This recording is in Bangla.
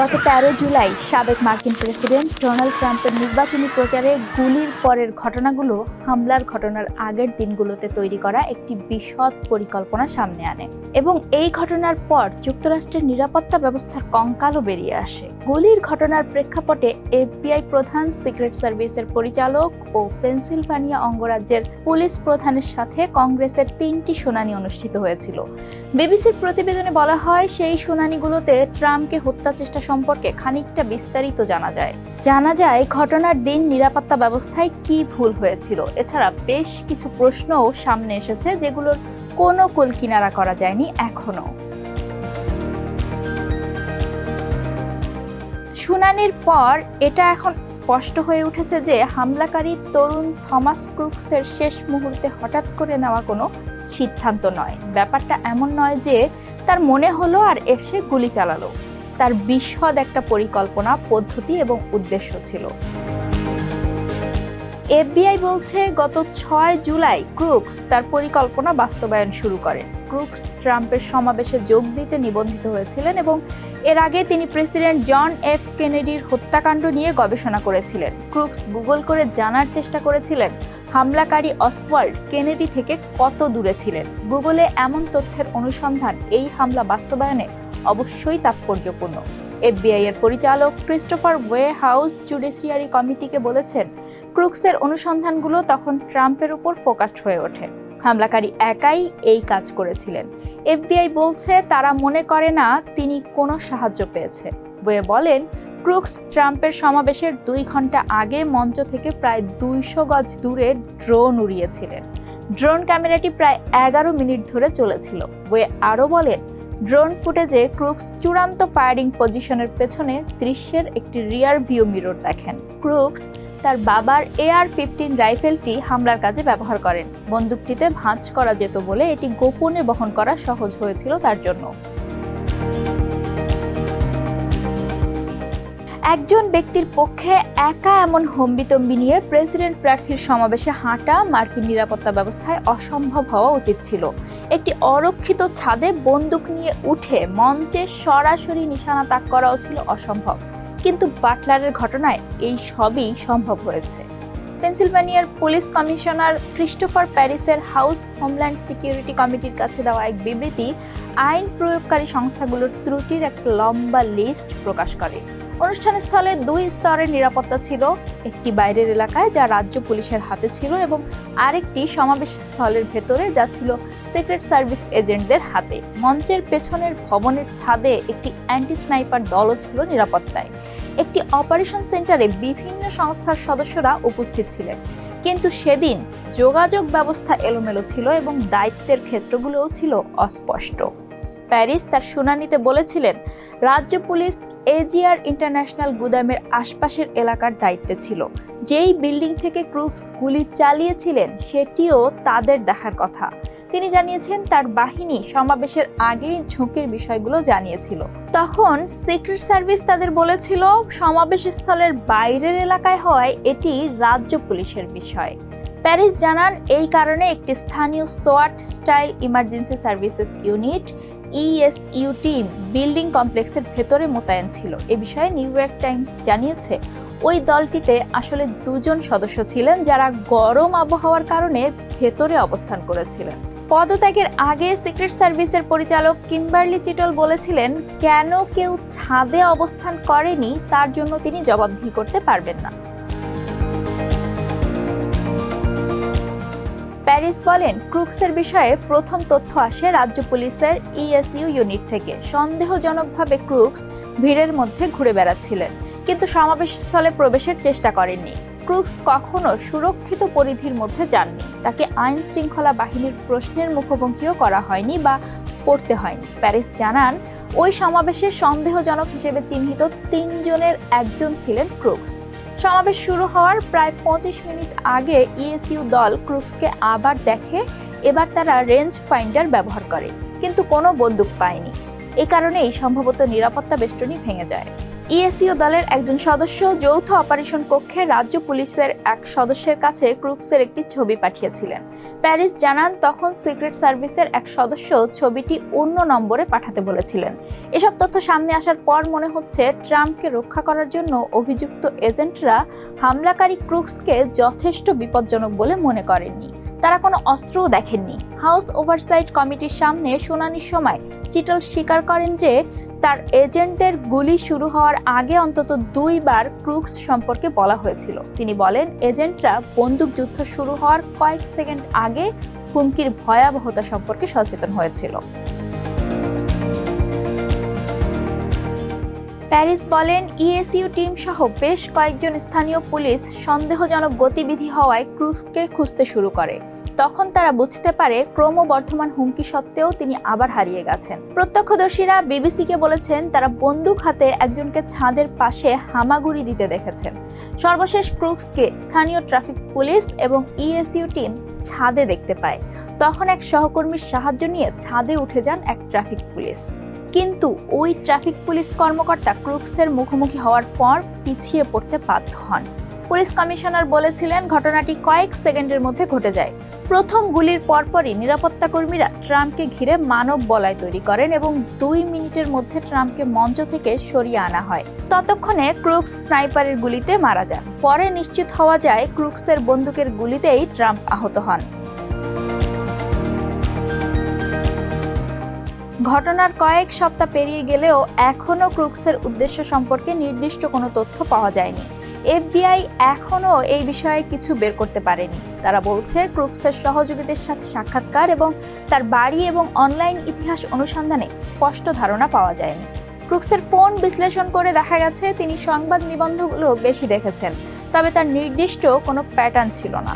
গত তেরো জুলাই সাবেক মার্কিন প্রেসিডেন্ট ডোনাল্ড ট্রাম্পের নির্বাচনী প্রচারে গুলির পরের ঘটনাগুলো হামলার ঘটনার আগের দিনগুলোতে তৈরি করা একটি বিশদ পরিকল্পনা সামনে আনে এবং এই ঘটনার পর যুক্তরাষ্ট্রের নিরাপত্তা ব্যবস্থার কঙ্কালও বেরিয়ে আসে। গুলির ঘটনার প্রেক্ষাপটে এফবিআই প্রধান, সিক্রেট সার্ভিসের পরিচালক ও পেনসিলভানিয়া অঙ্গরাজ্যের পুলিশ প্রধানের সাথে কংগ্রেসের তিনটি শুনানি অনুষ্ঠিত হয়েছিল। বিবিসির প্রতিবেদনে বলা হয়, সেই শুনানিগুলোতে ট্রাম্পকে হত্যা চেষ্টা সম্পর্কে খানিকটা বিস্তারিত জানা যায়। জানা যায়, ঘটনার দিন নিরাপত্তা ব্যবস্থায় কি ভুল হয়েছিল। এছাড়া বেশ কিছু প্রশ্নও সামনে এসেছে যেগুলোর কোনো কুল কিনারা করা যায়নি এখনও। শুনানির পর এটা এখন স্পষ্ট হয়ে উঠেছে যে হামলাকারী তরুণ থমাস ক্রুকসের শেষ মুহূর্তে হঠাৎ করে নেওয়া কোনো সিদ্ধান্ত নয়। ব্যাপারটা এমন নয় যে তার মনে হলো আর এসে গুলি চালালো। তার বিশদ একটা পরিকল্পনা, পদ্ধতি এবং উদ্দেশ্য ছিল। এফবিআই বলছে, গত ছয় জুলাই ক্রুকস তার পরিকল্পনা বাস্তবায়ন শুরু করেন। ক্রুকস ট্রাম্পের সমাবেশে যোগ দিতে নিবন্ধিত হয়েছিলেন এবং এর আগে তিনি প্রেসিডেন্ট জন এফ কেনেডির হত্যাকাণ্ড নিয়ে গবেষণা করেছিলেন। ক্রুকস গুগল করে জানার চেষ্টা করেছিলেন, হামলাকারী অসওয়াল্ড কেনেডি থেকে কত দূরে ছিলেন? গুগলে এমন তথ্যের অনুসন্ধান এই হামলা বাস্তবায়নে অবশ্যই তাৎপর্যপূর্ণ। এফবিআই এর পরিচালক ক্রিস্টোফার ওয়ে হাউস জুডিশিয়ারি কমিটিকে বলেছেন, ক্রুকসের অনুসন্ধানগুলো তখন ট্রাম্পের উপর ফোকাসড হয়ে ওঠে। হামলাকারী একাই এই কাজ করেছিলেন। এফবিআই বলছে, তারা মনে করে না তিনি কোনো সাহায্য পেয়েছে। ওয়ে বলেন, ক্রুক্স ট্রাম্পের সমাবেশের দুই ঘণ্টা আগে মঞ্চ থেকে প্রায় দুইশো গজ দূরে ড্রোন উড়িয়েছিলেন। ড্রোন ক্যামেরাটি প্রায় এগারো মিনিট ধরে চলেছিল। ওয়ে আরও বলেন ড্রোন ফুটেজে ক্রুকস চূড়ান্ত ফায়ারিং পজিশনের পেছনে দৃশ্যের একটি রিয়ার ভিউ মিরর দেখেন। ক্রুকস তার বাবার এআর ফিফটিন রাইফেলটি হামলার কাজে ব্যবহার করেন। বন্দুকটিতে ভাঁজ করা যেত বলে এটি গোপনে বহন করা সহজ হয়েছিল তার জন্য। একজন ব্যক্তির পক্ষে একা এমন হম্বিতম্বি নিয়ে প্রেসিডেন্ট প্রার্থীর সমাবেশে হাঁটা মার্কিন নিরাপত্তা ব্যবস্থায় অসম্ভব হওয়া উচিত ছিল। একটি অরক্ষিত ছাদে বন্দুক নিয়ে উঠে মঞ্চে সরাসরি নিশানা তাক করাও ছিল অসম্ভব। কিন্তু বাটলারের ঘটনায় এই সবই সম্ভব হয়েছে। পেনসিলভানিয়ার পুলিশ কমিশনার ক্রিস্টোফার প্যারিসের হাউস হোমল্যান্ড সিকিউরিটি কমিটির কাছে দেওয়া এক বিবৃতি আইন প্রয়োগকারী সংস্থাগুলোর ত্রুটির এক লম্বা লিস্ট প্রকাশ করে। অনুষ্ঠানস্থলে দুই স্তরের নিরাপত্তা ছিল, একটি বাইরের এলাকায় যা রাজ্য পুলিশের হাতে ছিল এবং আরেকটি সমাবেশ স্থলের ভেতরে যা ছিল সিক্রেট সার্ভিস এজেন্টদের হাতে। মঞ্চের পেছনের ভবনের ছাদে একটি অ্যান্টি স্নাইপার দলও ছিল নিরাপত্তায়। একটি অপারেশন সেন্টারে বিভিন্ন সংস্থার সদস্যরা উপস্থিত ছিলেন। কিন্তু সেদিন যোগাযোগ ব্যবস্থা এলোমেলো ছিল এবং দায়িত্বের ক্ষেত্রগুলোও ছিল অস্পষ্ট। প্যারিস তার শুনানিতে বলেছিলেন, রাজ্য পুলিশ এজিআর ইন্টারন্যাশনাল গুদামের আশপাশের এলাকার দায়িত্বে ছিল। যেই বিল্ডিং থেকে ক্রুকস গুলি চালিয়েছিলেন, সেটিও তাদের দেখার কথা। তিনি জানিয়েছেন, তার বাহিনী সমাবেশের আগেই ঝুঁকির বিষয়গুলো জানিয়েছিল। তখন সিক্রেট সার্ভিস তাদের বলেছিল, সমাবেশ স্থলের বাইরের এলাকায় হওয়ায় এটি রাজ্য পুলিশের বিষয়। প্যারিস জানান, এই কারণে একটি স্থানীয় সোয়াট style emergency services unit ESU team building কমপ্লেক্সের ভেতরে মোতায়েন ছিল। এ বিষয়ে নিউ ইয়র্ক টাইমস জানিয়েছে, ওই দলটিতে আসলে দুজন সদস্য ছিলেন যারা গরম আবহাওয়ার কারণে ভেতরে অবস্থান করেছিলেন। পদত্যাগের আগে সিক্রেট সার্ভিসের পরিচালক কিম্বার্লি চিটল বলেছিলেন, কেন কেউ ছাদে অবস্থান করেনি, তার জন্য তিনি জবাবদিহি করতে পারবেন না। প্যারিস বলেন, ক্রুক্সের বিষয়ে প্রথম তথ্য আসে রাজ্য পুলিশের ইএসইউ ইউনিট থেকে। সন্দেহজনকভাবে ক্রুক্স ভিড়ের মধ্যে ঘুরে বেড়াচ্ছিলেন, কিন্তু সমাবেশস্থলে প্রবেশের চেষ্টা করেননি। ক্রুকস কখনো সুরক্ষিত পরিধির মধ্যে যাননি। তাকে আইন শৃঙ্খলা বাহিনীর প্রশ্নের মুখোমুখিও করা হয়নি বা পড়তে হয়নি। প্যারিস জানান, ওই সমাবেশে সন্দেহজনক হিসেবে চিহ্নিত তিনজনের একজন ছিলেন ক্রুকস। সমাবেশ শুরু হওয়ার প্রায় পঁচিশ মিনিট আগে ইএসইউ দল ক্রুকসকে আবার দেখে এবার তারা রেঞ্জ ফাইন্ডার ব্যবহার করে, কিন্তু কোনো বন্দুক পায়নি। এ কারণেই সম্ভবত নিরাপত্তা বেষ্টনী ভেঙে যায়। ইএসইও দলের একজন সদস্য যৌথ অপারেশন কক্ষে রাজ্য পুলিশের এক সদস্যের কাছে ক্রুকসের একটি ছবি পাঠিয়েছিলেন। প্যারিস জানান, তখন সিক্রেট সার্ভিসের এক সদস্য ছবিটি অন্য নম্বরে পাঠাতে বলেছিলেন। এসব তথ্য সামনে আসার পর মনে হচ্ছে ট্রাম্পকে রক্ষা করার জন্য অভিযুক্ত এজেন্টরা হামলাকারী ক্রুকসকে যথেষ্ট বিপজ্জনক বলে মনে করেননি। তারা কোনো অস্ত্রও দেখেননি। হাউস ওভারসাইট কমিটির সামনে শুনানির সময় চিটল স্বীকার করেন যে তার এজেন্টদের গুলি শুরু হওয়ার আগে অন্তত দুইবার ক্রুক্স সম্পর্কে বলা হয়েছিল। তিনি বলেন, এজেন্টরা বন্দুকযুদ্ধ শুরু হওয়ার কয়েক সেকেন্ড আগে হুমকির ভয়াবহতা সম্পর্কে সচেতন হয়েছিল। প্যারিস বলেন, ইএসইউ টিম সহ বেশ কয়েকজন স্থানীয় পুলিশ সন্দেহজনক গতিবিধি হওয়ায় ক্রুজকে খুঁজতে শুরু করে। তখন তারা বুঝতে পারে ক্রমবর্ধমান হুমকি সত্ত্বেও তিনি আবার হারিয়ে গেছেন। প্রত্যক্ষদর্শীরা বিবিসিকে বলেছেন, তারা বন্দুক হাতে একজনকে ছাদের পাশে হামাগুড়ি দিতে দেখেছেন। সর্বশেষ ক্রুক্সকে স্থানীয় ট্রাফিক পুলিশ এবং ইএসইউ টিম ছাদে দেখতে পায়। তখন এক সহকর্মীর সাহায্য নিয়ে ছাদে উঠে যান এক ট্রাফিক পুলিশ। কিন্তু ওই ট্রাফিক পুলিশ কর্মকর্তা ক্রুক্সের মুখোমুখি হওয়ার পর পিছিয়ে পড়তে বাধ্য হন। পুলিশ কমিশনার বলেছিলেন, ঘটনাটি কয়েক সেকেন্ডের মধ্যে ঘটে যায়। প্রথম গুলির পরপরই নিরাপত্তা কর্মীরা ট্রাম্পকে ঘিরে মানব বলয় তৈরি করেন এবং দুই মিনিটের মধ্যে ট্রাম্পকে মঞ্চ থেকে সরিয়ে আনা হয়। ততক্ষণে ক্রুক্স স্নাইপারের গুলিতে মারা যান। পরে নিশ্চিত হওয়া যায়, ক্রুক্সের বন্দুকের গুলিতেই ট্রাম্প আহত হন। ঘটনার কয়েক সপ্তাহ পেরিয়ে গেলেও এখনও ক্রুক্সের উদ্দেশ্য সম্পর্কে নির্দিষ্ট কোনো তথ্য পাওয়া যায়নি। এফবিআই এখনও এই বিষয়ে কিছু বের করতে পারেনি। তারা বলছে ক্রুপসের সহযোগীদের সাথে সাক্ষাৎকার এবং তার বাড়ি এবং অনলাইন ইতিহাস অনুসন্ধানে স্পষ্ট ধারণা পাওয়া যায়নি। ক্রুক্সের ফোন বিশ্লেষণ করে দেখা গেছে, তিনি সংবাদ নিবন্ধগুলো বেশি দেখেছেন, তবে তার নির্দিষ্ট কোনো প্যাটার্ন ছিল না।